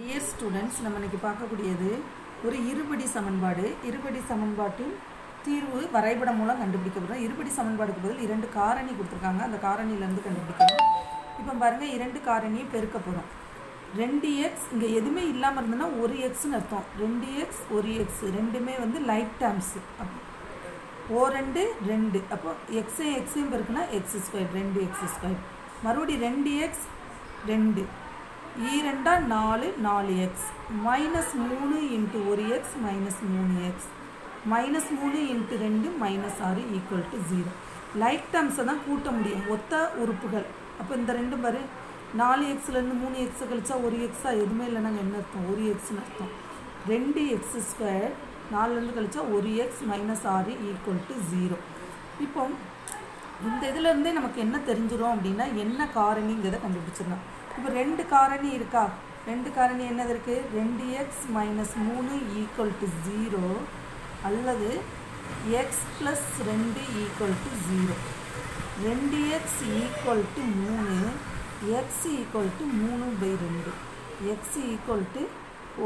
Dear students நம்ம இன்னைக்கு பார்க்கக்கூடியது ஒரு இருபடி சமன்பாடு. இருபடி சமன்பாட்டின் தீர்வு வரைபடம் மூலம் கண்டுபிடிக்கப்படும். இருபடி சமன்பாடுக்கு பதில் இரண்டு காரணி கொடுத்துருக்காங்க. அந்த காரணியிலேருந்து கண்டுபிடிக்கணும். இப்போ பாருங்கள் இரண்டு காரணியை பெருக்க போகிறோம் ரெண்டு எக்ஸ் இங்கே எதுவுமே இல்லாமல் இருந்ததுன்னா ஒரு எக்ஸ்னு அர்த்தம். ரெண்டு எக்ஸ் ஒரு எக்ஸ் ரெண்டுமே வந்து லைட் டேர்ம்ஸு ஓ ரெண்டு ரெண்டு. அப்போ எக்ஸே எக்ஸையும் பெருக்குனா எக்ஸ் ஸ்கொயர் ரெண்டு எக்ஸ் ஸ்கொயர் மறுபடியும் ரெண்டு எக்ஸ் ரெண்டு. ஈரெண்டா நாலு நாலு எக்ஸ் மைனஸ் மூணு இன்ட்டு ஒரு எக்ஸ் மைனஸ் மூணு எக்ஸ் மைனஸ் மூணு இன்ட்டு ரெண்டு மைனஸ் ஆறு ஈக்குவல் டு ஜீரோ லைக் டேர்ம்ஸை தான் கூட்ட முடியும் ஒத்த உறுப்புகள் அப்போ இந்த ரெண்டு பாரு நாலு எக்ஸ்லேருந்து மூணு எக்ஸை கழிச்சா ஒரு எக்ஸா எதுவுமே இல்லைனாங்க என்ன அர்த்தம் ஒரு எக்ஸ்னு அர்த்தம் ரெண்டு எக்ஸ் ஸ்கொயர் நாலுலேருந்து கழிச்சா ஒரு எக்ஸ் மைனஸ் ஆறு ஈக்குவல் டு ஜீரோ இப்போ இந்த இதுலேருந்தே நமக்கு என்ன தெரிஞ்சிடும் அப்படின்னா என்ன காரணிங்கிறத கண்டுபிடிச்சிடலாம் இப்போ ரெண்டு காரணி இருக்கா? ரெண்டு காரணி என்னது இருக்குது ரெண்டு எக்ஸ் மைனஸ் மூணு ஈக்குவல் டு ஜீரோ அல்லது எக்ஸ் ப்ளஸ் ரெண்டு ஈக்குவல் டு ஜீரோ ரெண்டு எக்ஸ் ஈக்குவல் டு மூணு எக்ஸ் ஈக்குவல் டு மூணு பை ரெண்டு. எக்ஸ் ஈக்குவல் டு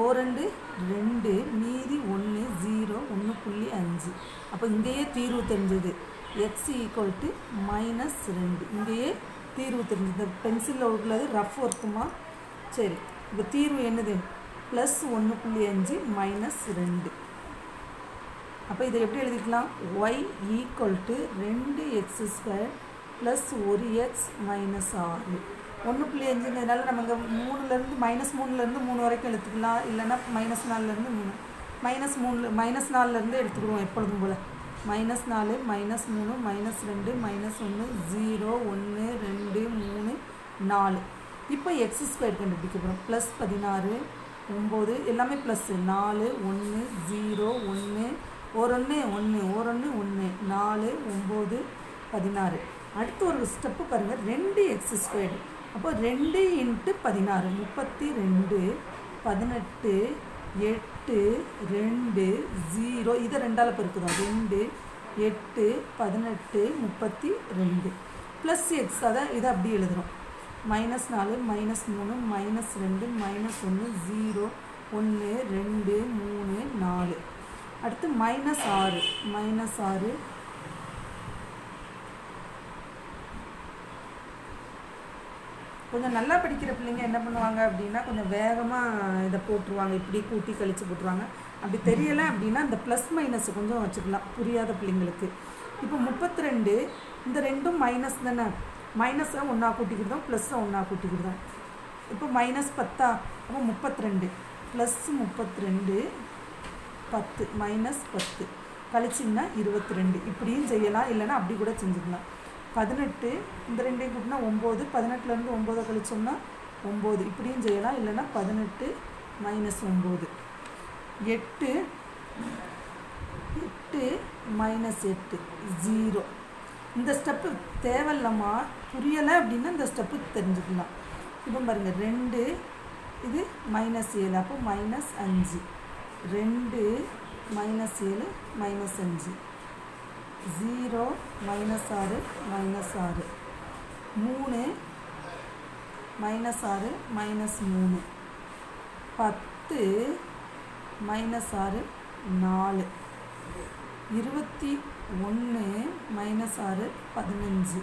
ஓ ரெண்டு ரெண்டு மீதி ஒன்று ஜீரோ ஒன்று புள்ளி அஞ்சு. அப்போ இங்கேயே தீர்வு தெரிஞ்சது. எக்ஸ் ஈக்குவல் டு மைனஸ் ரெண்டு. இங்கேயே தீர்வு தெரிஞ்சு இந்த பென்சிலில் உள்ளது ரஃப் ஒர்க்குமா சரி இப்போ தீர்வு என்னது? ப்ளஸ் ஒன்று புள்ளி அஞ்சு மைனஸ் ரெண்டு. அப்போ இதை எப்படி எழுதிக்கலாம்? ஒய் ஈக்குவல் டு ரெண்டு எக்ஸ் ஸ்கொயர் ப்ளஸ் ஒரு எக்ஸ் மைனஸ் ஆறு. ஒன்று புள்ளி அஞ்சுங்கிறதுனால நம்ம இங்கே மூணுலேருந்து மைனஸ் மூணுலேருந்து மூணு வரைக்கும் எடுத்துக்கலாம். இல்லைன்னா மைனஸ் நாலுலேருந்து மூணு. மைனஸ் மூணு மைனஸ் நாலுலேருந்து எடுத்துக்கிடுவோம் எப்பொழுதும் போல். மைனஸ் நாலு மைனஸ் மூணு மைனஸ் ரெண்டு மைனஸ் ஒன்று ஜீரோ ஒன்று ரெண்டு மூணு நாலு. இப்போ எக்ஸ் ஸ்கொயர் கண்டுபிடிக்க போகிறோம் ப்ளஸ் பதினாறு ஒம்பது எல்லாமே ப்ளஸ்ஸு நாலு ஒன்று ஜீரோ ஒன்று ஒரு ஒன்று ஒன்று ஒரு ஒன்று ஒன்று நாலு ஒம்பது பதினாறு. அடுத்து ஒரு ஸ்டெப்பு பாருங்கள் ரெண்டு எக்ஸ் ஸ்கொயர்டு அப்போ ரெண்டு இன்ட்டு பதினாறு முப்பத்தி ரெண்டு பதினெட்டு எட்டு ரெண்டு ஜீரோ இதை ரெண்டால் பெருக்குதோம் ரெண்டு எட்டு பதினெட்டு முப்பத்தி ரெண்டு. ப்ளஸ் எக்ஸ் அதை இதை அப்படி எழுதுகிறோம் மைனஸ் நாலு மைனஸ் மூணு மைனஸ் ரெண்டு மைனஸ் ஒன்று ஜீரோ ஒன்று ரெண்டு மூணு நாலு. அடுத்து மைனஸ் ஆறு. மைனஸ் ஆறு கொஞ்சம் நல்லா படிக்கிற பிள்ளைங்க என்ன பண்ணுவாங்க அப்படின்னா கொஞ்சம் வேகமாக இதை போட்டுருவாங்க. இப்படி கூட்டி கழித்து போட்டுருவாங்க. அப்படி தெரியலை அப்படின்னா இந்த ப்ளஸ் மைனஸ் கொஞ்சம் வச்சுக்கலாம். புரியாத பிள்ளைங்களுக்கு. இப்போ முப்பத்தி ரெண்டு இந்த ரெண்டும் மைனஸ் தானே? மைனஸை ஒன்றா கூட்டிக்கிட்டோம் ப்ளஸ்ஸை ஒன்றா கூட்டிக்கிட்டோம் இப்போ மைனஸ் பத்தா? அப்போ முப்பத்தி ரெண்டு ப்ளஸ் முப்பத்தி ரெண்டு பத்து. மைனஸ் பத்து. கழிச்சிங்கன்னா இருபத்தி ரெண்டு இப்படியும் செய்யலாம். இல்லைன்னா அப்படி கூட செஞ்சுக்கலாம். பதினெட்டு இந்த ரெண்டையும் கூட்டினா ஒம்பது பதினெட்டுலேருந்து ஒம்போதை கழிச்சோம்னா ஒம்பது. இப்படியும் செய்யலாம் இல்லைன்னா பதினெட்டு மைனஸ் ஒம்பது. எட்டு எட்டு மைனஸ் எட்டு ஜீரோ இந்த ஸ்டெப்பு தேவையில்லம்மா புரியலை அப்படின்னா இந்த ஸ்டெப்பு தெரிஞ்சுக்கலாம். இப்போ பாருங்கள் ரெண்டு இது மைனஸ் ஏழு. அப்போ மைனஸ் அஞ்சு. ரெண்டு மைனஸ் ஏழு மைனஸ் அஞ்சு. ஜீரோ மைனஸ் ஆறு மைனஸ் ஆறு. மூணு மைனஸ் ஆறு மைனஸ் மூணு. பத்து மைனஸ் ஆறு நாலு. இருபத்தி ஒன்று மைனஸ் ஆறு பதினஞ்சு.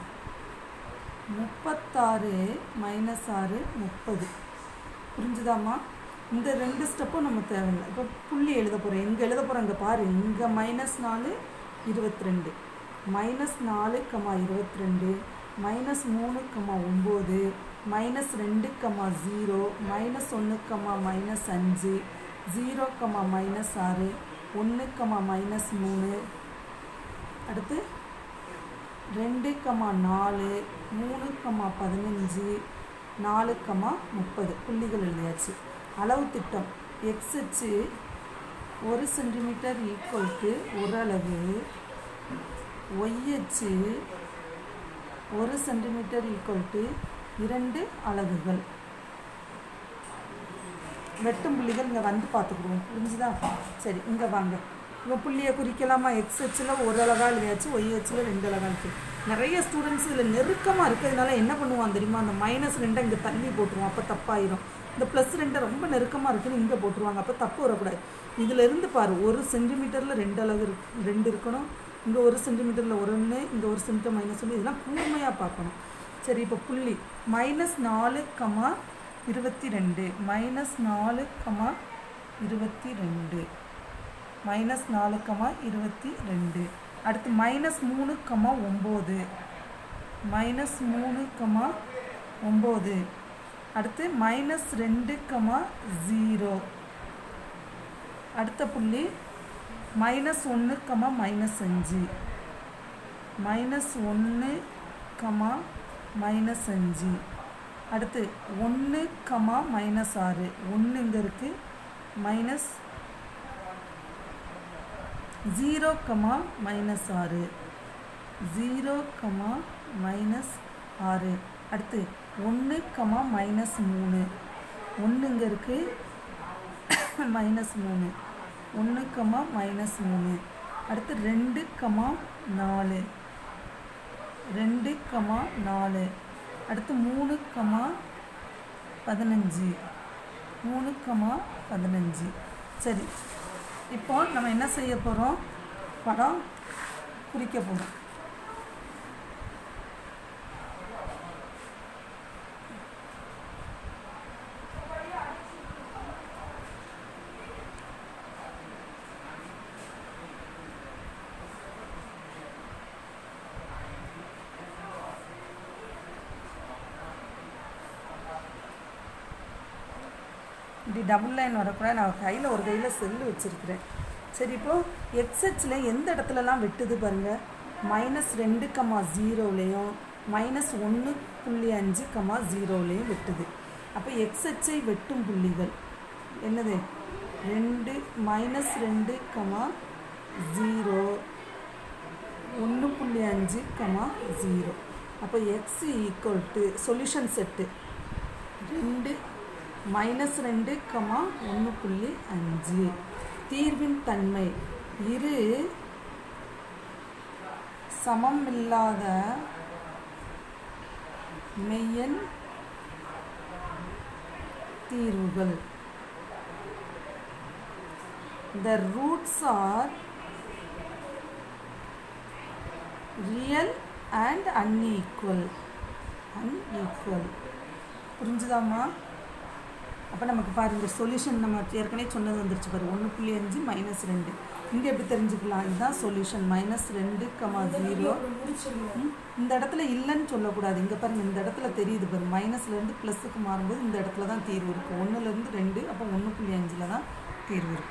முப்பத்தாறு மைனஸ் ஆறு முப்பது. புரிஞ்சுதாம்மா? இந்த ரெண்டு ஸ்டெப்பும் நம்ம தேவையில்லை. இப்போ புள்ளி எழுத போகிறோம் இங்கே எழுத போகிறோம் இங்கே பாரு. இங்கே மைனஸ் நாலு இருபத்தி ரெண்டு மைனஸ் நாலு கமா இருபத்தி ரெண்டு மைனஸ் மூணு கமா ஒம்பது மைனஸ் ரெண்டு கமா ஜீரோ மைனஸ் ஒன்று கமா மைனஸ் அஞ்சு ஜீரோ கமா மைனஸ் ஆறு ஒன்று கமா மைனஸ் மூணு. அடுத்து ரெண்டு கமா நாலு மூணு கமா பதினஞ்சு நாலு கமா முப்பது. புள்ளிகள் எழுதியாச்சு. அளவு திட்டம் எக்ஸ் அச்சு ஒரு சென்டிமீட்டர் ஈக்குவல் டு ஒரு அளவு ஒய் அச்சு ஒரு சென்டிமீட்டர் ஈக்குவல் டு இரண்டு அலகுகள். வெட்டும் புள்ளிகள் இங்கே வந்து பார்த்துக்குருவோம் புரிஞ்சுதா? சரி இங்கே வாங்க. இப்போ புள்ளியை குறிக்கலாமா? எக்ஸ் அச்சில் ஒரு அளவாக எழுதியாச்சு ஒய் அச்சில் ரெண்டு அளவாக இருக்குது நிறைய ஸ்டூடெண்ட்ஸ் இதில் நெருக்கமாக இருக்கிறதுனால என்ன பண்ணுவான் தெரியுமா? அந்த மைனஸ் ரெண்டை இங்கே தள்ளி போட்டுருவோம் அப்போ தப்பாயிரும். இந்த ப்ளஸ் ரெண்டை ரொம்ப நெருக்கமாக இருக்குன்னு இங்கே போட்டுருவாங்க. அப்போ தப்பு வரக்கூடாது. இதுல இருந்து பாரு ஒரு சென்டிமீட்டரில் ரெண்டு அளவு இருக்கு ரெண்டு இருக்கணும். இங்கே ஒரு சென்டிமீட்டரில் ஒரு ஒன்று இங்கே ஒரு சென்டிமீட்டர் மைனஸ் ஒன்று இதெல்லாம் கூர்மையாக பார்க்கணும். சரி இப்போ புள்ளி மைனஸ் நாலு கமா இருபத்தி ரெண்டு மைனஸ் நாலு கமா இருபத்தி ரெண்டு மைனஸ் நாலு கமா இருபத்தி ரெண்டு அடுத்து மைனஸ் மூணு கமா ஒம்பது மைனஸ் மூணு கமா ஒம்பது அடுத்து மைனஸ் ரெண்டு கமா ஜீரோ அடுத்த புள்ளி மைனஸ் ஒன்று கமா மைனஸ் அஞ்சு. மைனஸ் ஒன்று கமா மைனஸ் அஞ்சு. அடுத்து ஒன்று கமா மைனஸ் ஆறு. ஒன்று இங்கே இருக்குது மைனஸ் ஜீரோ கமா மைனஸ் ஆறு. ஜீரோ கமா மைனஸ் ஆறு. அடுத்து ஒன்று கமா மைனஸ் மூணு. ஒன்று இங்கே இருக்குது மைனஸ் மூணு. ஒன்று கமா மைனஸ் மூணு. அடுத்து ரெண்டு கமா நாலு. ரெண்டு கமா நாலு. அடுத்து மூணு கமா பதினஞ்சு. மூணு கமா பதினஞ்சு. சரி இப்போ நம்ம என்ன செய்ய போகிறோம் படம் குறிக்க போகிறோம் இப்படி டபுள் லைன் வரக்கூடாது. நான் கையில் ஒரு கையில் செல்லு வச்சுருக்கிறேன். சரி இப்போது எக்ஸ்ஹெச்சில் எந்த இடத்துலலாம் வெட்டுது பாருங்கள் மைனஸ் ரெண்டு கம்மா ஜீரோலேயும் மைனஸ் ஒன்று புள்ளி அஞ்சு கமா ஜீரோலேயும் வெட்டுது. அப்போ எக்ஸ்ஹெச்சை வெட்டும் புள்ளிகள். என்னது? ரெண்டு மைனஸ் ரெண்டு கமா ஜீரோ ஒன்று புள்ளி அஞ்சு கமா ஜீரோ அப்போ x equal to solution set ரெண்டு மைனஸ் ரெண்டு கமா ஒன்று புள்ளி அஞ்சு. தீர்வின் தன்மை. இரு சமமில்லாத மெய்யன் தீர்வுகள். The roots are real and unequal unequal புரிஞ்சுதாம்மா? அப்போ நமக்கு பாரு இந்த சொல்யூஷன் நம்ம ஏற்கனவே சொன்னது வந்துருச்சு பாரு ஒன்று புள்ளி அஞ்சு மைனஸ் ரெண்டு. இங்கே எப்படி தெரிஞ்சுக்கலாம்? இதுதான் சொல்யூஷன் மைனஸ் ரெண்டு கமா ஜீரோ இந்த இடத்துல இல்லைன்னு சொல்லக்கூடாது. இங்கே பாருங்க இந்த இடத்துல தெரியுது பாரு மைனஸ்லேருந்து ப்ளஸுக்கு மாறும்போது இந்த இடத்துல தான் தீர்வு இருக்குது ஒன்றுலேருந்து ரெண்டு அப்போ ஒன்று புள்ளி அஞ்சில் தான் தீர்வு இருக்குது